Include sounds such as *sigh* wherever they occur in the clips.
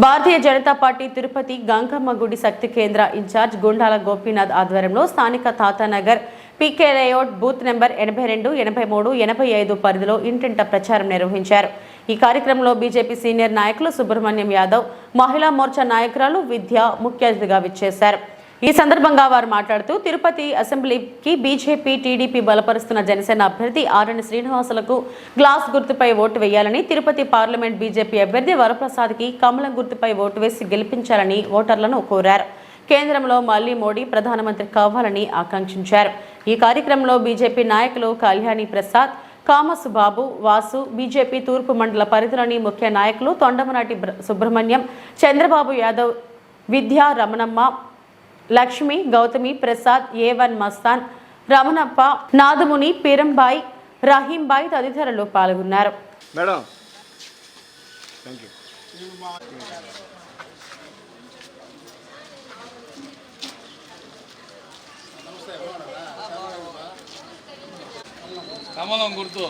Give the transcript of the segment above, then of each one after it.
భారతీయ Janata party Tirupati Gangamma గుడి శక్తి కేంద్ర incharge Gundala Gopinath ఆధ్వర్యంలో స్థానిక Tatanagar PK layout booth number ఎనభై రెండు ఎనభై మూడు ఎనభై ఐదు పరిధిలో ఇంటింట ప్రచారం నిర్వహించారు. ఈ కార్యక్రమంలో బీజేపీ సీనియర్ నాయకులు సుబ్రహ్మణ్యం యాదవ్ మహిళా మోర్చా నాయకురాలు విద్య ముఖ్య అతిథిగా విచ్చేశారు. ఈ సందర్భంగా వారు మాట్లాడుతూ తిరుపతి అసెంబ్లీకి బీజేపీ టీడీపీ బలపరుస్తున్న జనసేన అభ్యర్థి ఆర్ఎన్ శ్రీనివాసులకు గ్లాస్ గుర్తుపై ఓటు వేయాలని తిరుపతి పార్లమెంట్ బీజేపీ అభ్యర్థి వరప్రసాద్కి కమలం గుర్తుపై ఓటు వేసి గెలిపించాలని ఓటర్లను కోరారు. కేంద్రంలో మళ్ళీ మోడీ ప్రధానమంత్రి కావాలని ఆకాంక్షించారు. ఈ కార్యక్రమంలో బీజేపీ నాయకులు కళ్యాణి ప్రసాద్ కామసు బాబు వాసు బీజేపీ తూర్పు మండల పరిధిలోని ముఖ్య నాయకులు తొండమనాటి బ్ర- సుబ్రహ్మణ్యం చంద్రబాబు యాదవ్ విద్యా రమణమ్మ లక్ష్మి గౌతమి ప్రసాద్ ఏ వన్ మస్తాన్ రమణప్ప నాదముని పీరంబాయ్ రహీంబాయ్ తదితరులు పాల్గొన్నారు. మేడం. కమలం గుర్తు.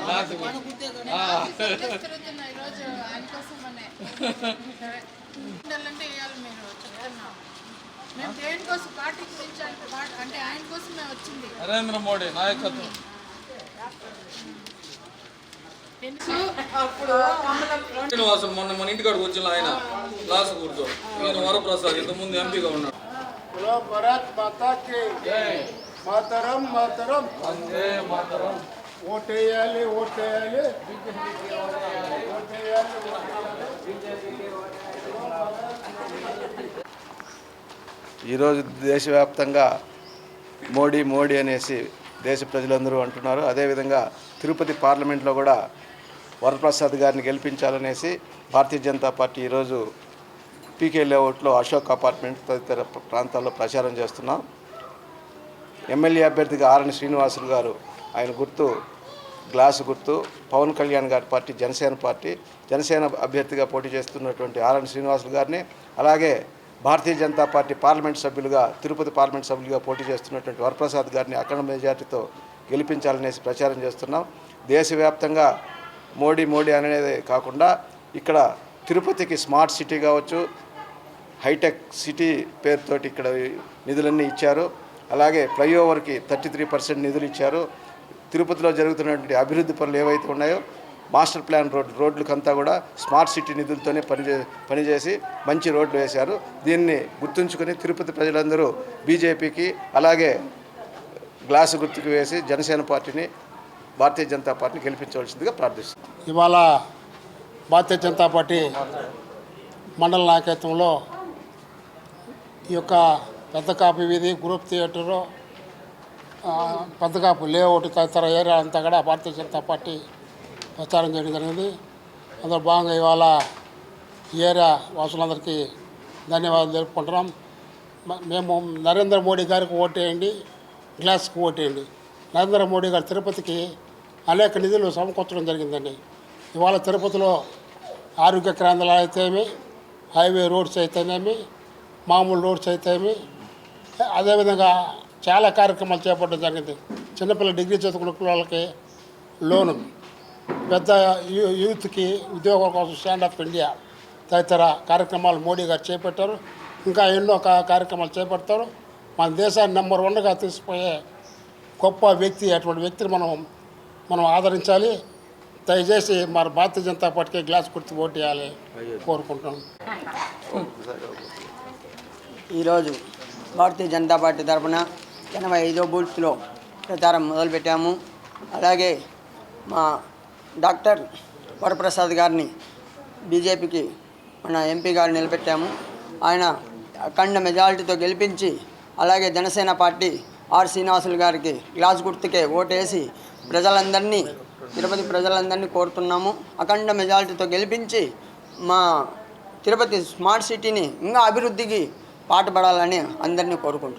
గ్లాసు *laughs* నరేంద్ర మోడీ నాయకత్వం. అప్పుడు శ్రీనివాసం మొన్న మన ఇంటికాడికి వచ్చిన ఆయన గ్లాసు గుర్తు ఈయన వరప్రసాద్ ఇంతకుముందు ఎంపీగా ఉన్నాడు. మాతరం మాతరం. మాతరం. ఓటేయాలి. ఓటేయాలి ఓటేయాలి. ఈరోజు దేశవ్యాప్తంగా మోడీ మోడీ అనేసి దేశ ప్రజలందరూ అంటున్నారు. అదేవిధంగా తిరుపతి పార్లమెంట్లో కూడా వరప్రసాద్ గారిని గెలిపించాలనేసి భారతీయ జనతా పార్టీ ఈరోజు పీకే లేఅవుట్లో అశోక్ అపార్ట్మెంట్ తదితర ప్రాంతాల్లో ప్రచారం చేస్తున్నాం. ఎమ్మెల్యే అభ్యర్థిగా ఆర్ఎన్ శ్రీనివాసులు గారు ఆయన గుర్తు గ్లాసు గుర్తు పవన్ కళ్యాణ్ గారి పార్టీ జనసేన పార్టీ జనసేన అభ్యర్థిగా పోటీ చేస్తున్నటువంటి ఆర్ఎన్ శ్రీనివాసులు గారిని అలాగే భారతీయ జనతా పార్టీ పార్లమెంట్ సభ్యులుగా తిరుపతి పార్లమెంట్ సభ్యులుగా పోటీ చేస్తున్నటువంటి వరప్రసాద్ గారిని అఖండ మెజార్టీతో గెలిపించాలనేసి ప్రచారం చేస్తున్నాం. దేశవ్యాప్తంగా మోడీ మోడీ అనేది కాకుండా ఇక్కడ తిరుపతికి స్మార్ట్ సిటీ కావచ్చు హైటెక్ సిటీ పేరుతోటి ఇక్కడ నిధులన్నీ ఇచ్చారు. అలాగే ఫ్లైఓవర్కి థర్టీ త్రీ పర్సెంట్ నిధులు ఇచ్చారు. తిరుపతిలో జరుగుతున్నటువంటి అభివృద్ధి పనులు ఏవైతే ఉన్నాయో మాస్టర్ ప్లాన్ రోడ్ రోడ్లకంతా కూడా స్మార్ట్ సిటీ నిధులతోనే పనిచే పనిచేసి మంచి రోడ్లు వేశారు. దీన్ని గుర్తుంచుకొని తిరుపతి ప్రజలందరూ బీజేపీకి అలాగే గ్లాసు గుర్తుకు వేసి జనసేన పార్టీని భారతీయ జనతా పార్టీని గెలిపించవలసిందిగా ప్రార్థిస్తున్నాం. ఇవాళ భారతీయ జనతా పార్టీ మండల నాయకత్వంలో ఈ యొక్క పెద్ద కాపు వీధి గ్రూప్ థియేటరు పెద్ద కాపు లేఅవుట్ తదితర ఏరియా అంతా కూడా భారతీయ జనతా పార్టీ ప్రచారం చేయడం జరిగింది. అందరూ బాగా ఇవాళ ఏరియా వాసులందరికీ ధన్యవాదాలు తెలుపుకుంటున్నాం. మేము నరేంద్ర మోడీ గారికి ఓటేయండి గ్లాస్కి ఓటేయండి నరేంద్ర మోడీ గారు తిరుపతికి అనేక నిధులు సమకూర్చడం జరిగిందండి. ఇవాళ తిరుపతిలో ఆరోగ్య కేంద్రాలు అయితేమి హైవే రోడ్స్ అయితేనేమి మామూలు రోడ్స్ అయితేమి అదేవిధంగా చాలా కార్యక్రమాలు చేపట్టడం జరిగింది. చిన్నపిల్ల డిగ్రీ చదువుకున్న పిల్లలకి లోను. పెద్ద యూ యూత్కి ఉద్యోగం కోసం స్టాండ్ అప్ ఇండియా తదితర కార్యక్రమాలు మోడీ గారు చేపట్టారు. ఇంకా ఎన్నో కార్యక్రమాలు చేపడతారు. మన దేశాన్ని నెంబర్ వన్గా తీసిపోయే గొప్ప వ్యక్తి అటువంటి వ్యక్తిని మనం మనం ఆదరించాలి. దయచేసి మరి భారతీయ జనతా పార్టీకి గ్లాస్ గుర్తు ఓటు వేయాలి కోరుకుంటున్నాం. ఈరోజు భారతీయ జనతా పార్టీ తరఫున ఎనభై ఐదో బూత్లో ప్రచారం మొదలుపెట్టాము. అలాగే మా డాక్టర్ వరప్రసాద్ గారిని బీజేపీకి మన ఎంపీ గారు నిలబెట్టాము. ఆయన అఖండ మెజారిటీతో గెలిపించి అలాగే జనసేన పార్టీ ఆర్ శ్రీనివాసులు గారికి గ్లాస్ గుర్తుకే ఓటేసి ప్రజలందరినీ తిరుపతి ప్రజలందరినీ కోరుతున్నాము. అఖండ మెజారిటీతో గెలిపించి మా తిరుపతి స్మార్ట్ సిటీని ఇంకా అభివృద్ధికి పాటుపడాలని అందరినీ కోరుకుంటున్నాం